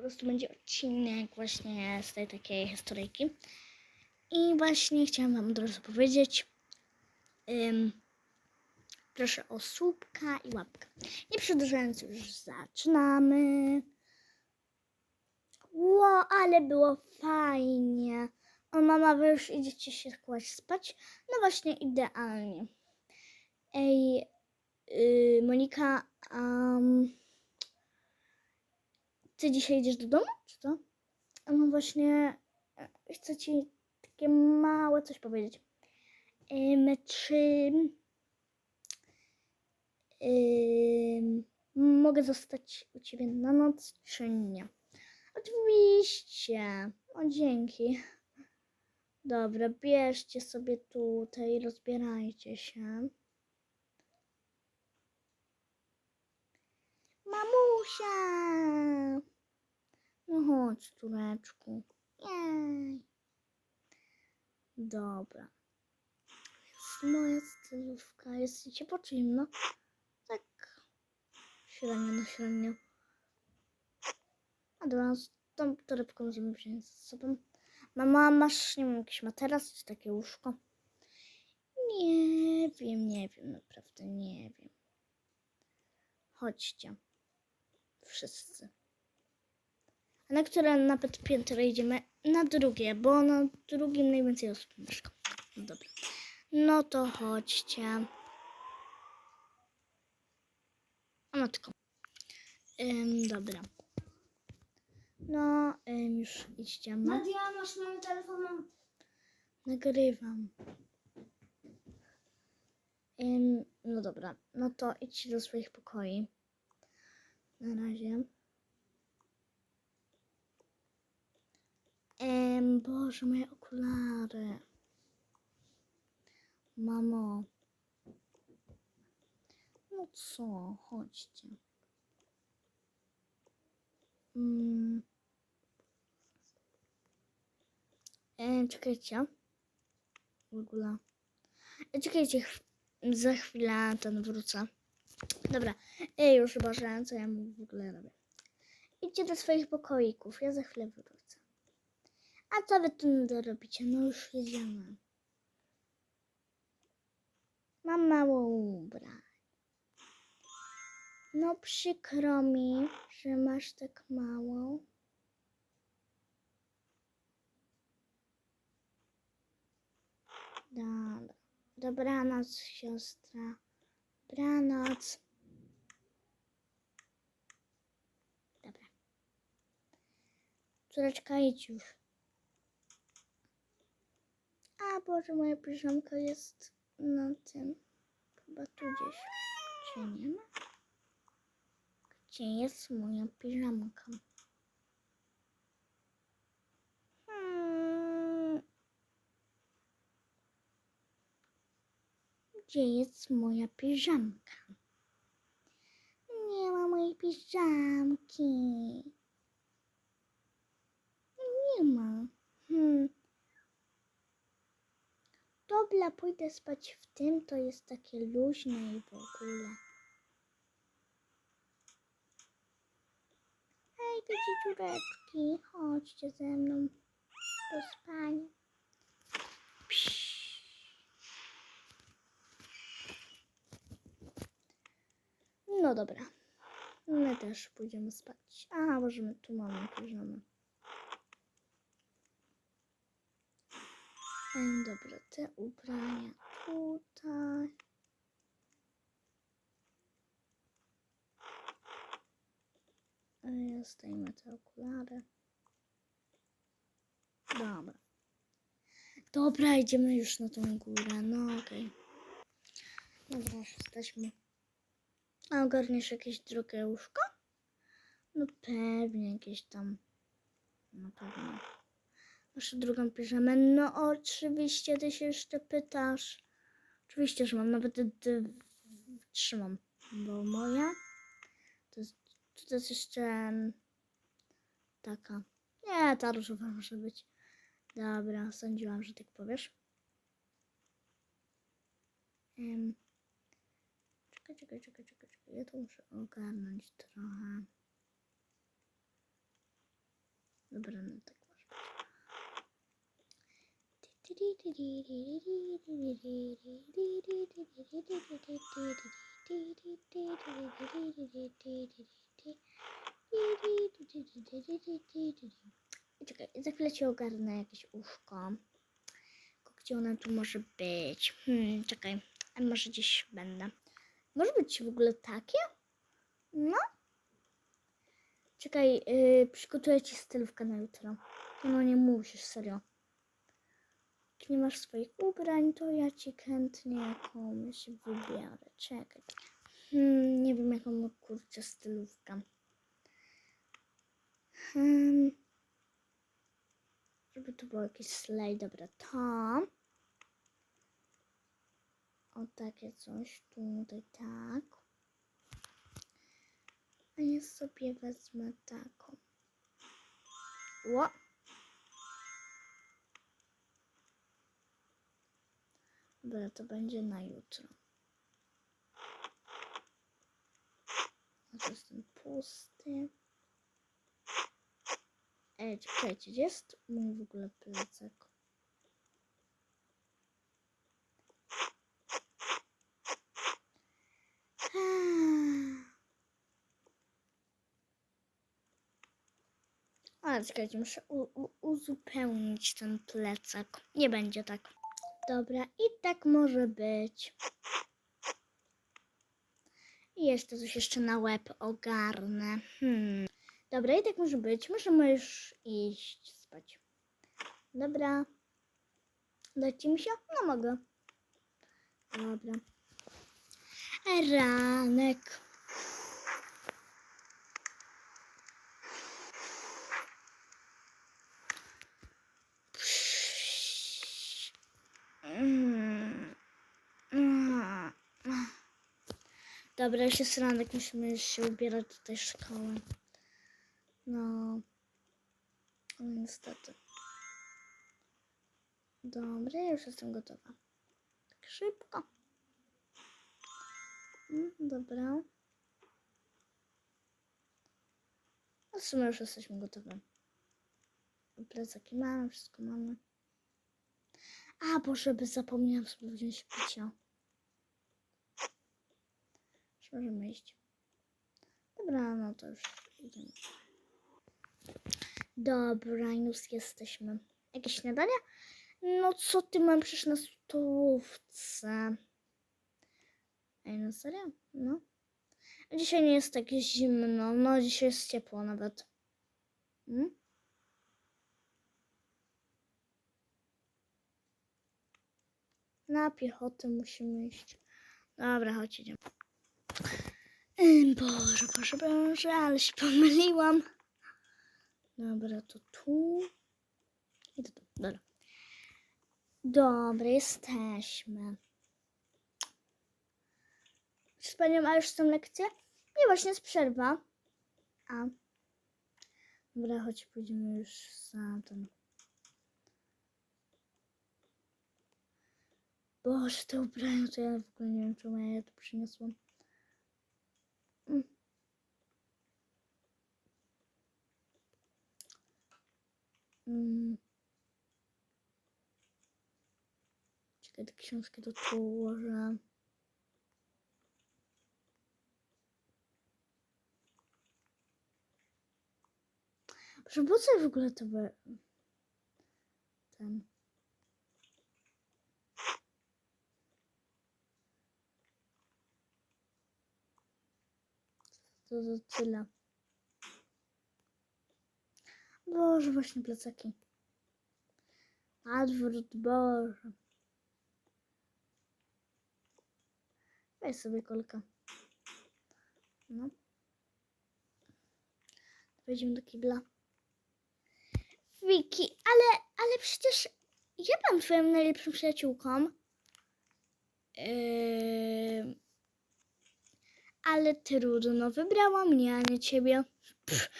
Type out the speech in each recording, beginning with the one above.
po prostu będzie odcinek właśnie z tej takiej historyjki. I właśnie chciałam Wam od razu powiedzieć, ym, proszę o słupka i łapkę. Nie przedłużając już zaczynamy. Ło, ale było fajnie. O mama, wy już idziecie się kłaść spać? No właśnie, idealnie. Ej, yy, Monika, um, ty dzisiaj idziesz do domu, czy co? No właśnie, e, chcę ci takie małe coś powiedzieć. Ym, czy ym, mogę zostać u ciebie na noc, czy nie? Oczywiście. O, dzięki. Dobra, bierzcie sobie tutaj, rozbierajcie się. Mamusia! No chodź, tureczku. Jej. Dobra. Jest moja stylówka. Jest ci po zimno? Tak. Średnio na średnio. A dobra, z tą torebką możemy wziąć ze sobą. Mama, masz, nie wiem, jakiś materac czy takie łóżko? Nie wiem, nie wiem, naprawdę nie wiem. Chodźcie. Wszyscy. A na które nawet piętro idziemy? Na drugie, bo na drugim najwięcej osób mieszka. No dobra. No to chodźcie. A matko. Ym, dobra. No, ym, już idziemy. Nadia, masz mamy telefon. Nagrywam. Ym, no dobra, no to idźcie do swoich pokoi. Na razie. Ym, Boże, moje okulary. Mamo. No co, chodźcie. Mm. Czekajcie. W ogóle. E, czekajcie, chw- za chwilę ten wrócę. Dobra, e, już Boże, co ja mu w ogóle robię. Idźcie do swoich pokoików, ja za chwilę wrócę. A co wy tu robicie? No już jedziemy. Mam mało ubrań. No przykro mi, że masz tak mało. Dobra. Dobranoc, siostra. Dobranoc. Dobra. Córeczka, idź już. Boże, moja piżamka jest na tym. Chyba tu gdzieś. Czy nie ma? Gdzie jest moja piżamka? Hmm. Gdzie jest moja piżamka? Nie ma mojej piżamki. Nie ma. Hmm. Dobra, pójdę spać w tym, to jest takie luźne i w ogóle. Hej, te dzieciureczki, chodźcie ze mną do spania. No dobra. My też pójdziemy spać. A, możemy tu mamy piżamy. Dobra, te ubrania tutaj. A Ja te okulary. Dobra. Dobra, idziemy już na tą górę. No okej. Dobra, już jesteśmy. A ogarniesz jakieś drugie łóżko? No pewnie jakieś tam. Na pewno. Masz drugą piżamę? No oczywiście, ty się jeszcze pytasz. Oczywiście, że mam. Nawet trzymam. Bo moja to jest, to jest jeszcze taka. Nie, ta różowa może być. Dobra, sądziłam, że tak powiesz. Em, czekaj, czekaj, czekaj, czekaj, czekaj. Ja to muszę ogarnąć trochę. Dobra, no tak Czekaj, za chwilę ci ogarnę jakieś. Tylko Gdzie ona tu może być? Hmm, czekaj, a może gdzieś będę. Może być w ogóle takie? No. Czekaj, yy, przygotuję ci stylówkę na jutro. No nie musisz, serio. Nie masz swoich ubrań, to ja ci chętnie jakąś wybiorę. Czekaj. Hmm, nie wiem, jaką kurczę stylówkę. Hmm. Żeby tu było jakieś slay, dobra, to. O takie coś, tutaj tak. A ja sobie wezmę taką. Ło. Dobra, to będzie na jutro. A to jest ten pusty. Ej, czekajcie, jest mój w ogóle plecak? Ale czekajcie, muszę uzupełnić ten plecak. Nie będzie tak. Dobra, i tak może być. I jeszcze coś jeszcze na łeb ogarnę. Hmm. Dobra, i tak może być. Możemy już iść spać. Dobra. Dać mi się? No mogę. Dobra. Ranek. Dobra, już jest ranek, musimy się ubierać do tej szkoły. No, no niestety. Dobra, ja już jestem gotowa. Tak szybko. Mm, dobra. A w sumie już jesteśmy gotowe. Plecaki mamy, wszystko mamy. A, Boże, by zapomniałam sobie wziąć picia. Możemy iść. Dobra, no to już idziemy. Dobra, już jesteśmy. Jakieś śniadanie? No co ty mam przecież na stołówce? Ej, no serio? No. Dzisiaj nie jest tak zimno. No, dzisiaj jest ciepło nawet. Hmm? Na piechotę musimy iść. Dobra, chodź, idziemy. Boże, Boże, Boże, ale się pomyliłam. Dobra, to tu. I to tu. Dobra. Dobra, jesteśmy. Z panią, a już są lekcje? Nie, właśnie jest przerwa. A. Dobra, chodź, pójdziemy już za ten. Boże, te ubrania, to ja w ogóle nie wiem, czemu ja je tu przyniosłam. Czekaj, te książki do tu ułożę. Proszę, po co w ogóle to by... Ten... To to tyle. Boże, właśnie plecaki. Adwrót, Boże. Weź sobie kolkę. No. Wejdziemy do kibla. Wiki, ale, ale przecież ja byłam twoją najlepszą przyjaciółką. Yy... Ale trudno, wybrała mnie, a nie ciebie. Pff.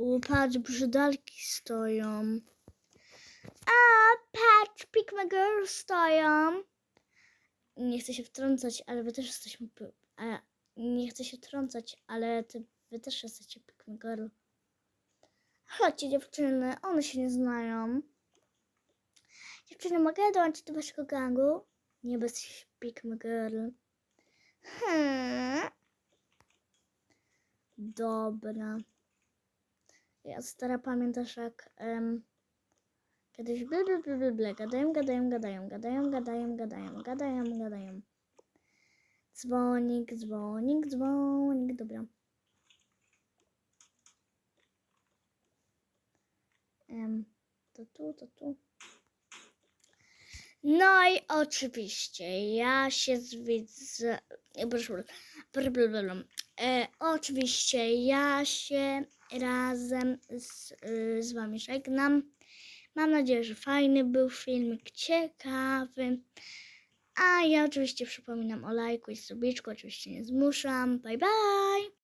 U, patrz, brzydalki stoją. A, patrz, Pick My Girl stoją. Nie chcę się wtrącać, ale wy też jesteśmy... A, nie chcę się wtrącać, ale ty, wy też jesteście Pick My Girl. Chodźcie dziewczyny, one się nie znają. Dziewczyny, mogę dołączyć do waszego gangu? Nie bez Pick my girl. Hmm. Dobra. Ja stara pamiętasz jak em, kiedyś ble, ble, ble, ble, ble, gadają, gadają, gadają, gadają, gadają, gadają, gadają, gadają. Dzwonik, dzwonik, dzwonik, dobra. Em, to tu, to tu. No i oczywiście ja się zwidzę. E, oczywiście ja się razem z, y, z wami żegnam. Mam nadzieję, że fajny był filmik, ciekawy. A ja oczywiście przypominam o lajku i subiczku, oczywiście nie zmuszam. Bye bye!